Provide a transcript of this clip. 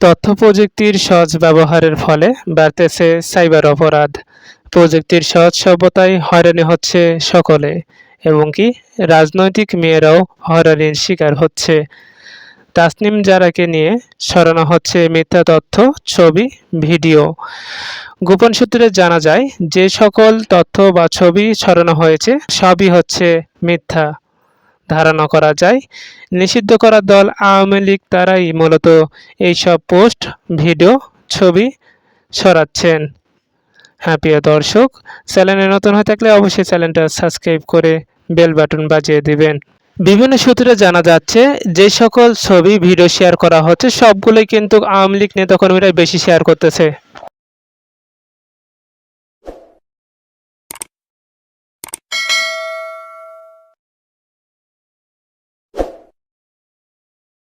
তথ্য প্রযুক্তির সহজ ব্যবহারের ফলে বাড়তেছে সাইবার অপরাধ। প্রযুক্তির সহজ সভ্যতায় হয়রানি হচ্ছে সকলে, এবং কি রাজনৈতিক মেয়েরাও হয়রানির শিকার হচ্ছে। তাসনিম জারাকে নিয়ে সরানো হচ্ছে মিথ্যা তথ্য, ছবি, ভিডিও। গোপন সূত্রে জানা যায়, যে সকল তথ্য বা ছবি ছড়ানো হয়েছে, সবই হচ্ছে মিথ্যা। ধারণা করা যায়। নিষিদ্ধ করা দল আওয়ামী লীগ তারাই মূলত এইসব পোস্ট, ভিডিও, ছবি সরাচ্ছেন। হ্যাঁ প্রিয় দর্শক, চ্যানেলে নতুন হয়ে থাকলে অবশ্যই চ্যানেলটা সাবস্ক্রাইব করে বেল বাটন বাজিয়ে দিবেন। বিভিন্ন সূত্রে জানা যাচ্ছে, যে সকল ছবি, ভিডিও শেয়ার করা হচ্ছে, সবগুলোই কিন্তু আওয়ামী লীগ নেতাকর্মীরা বেশি শেয়ার করতেছে।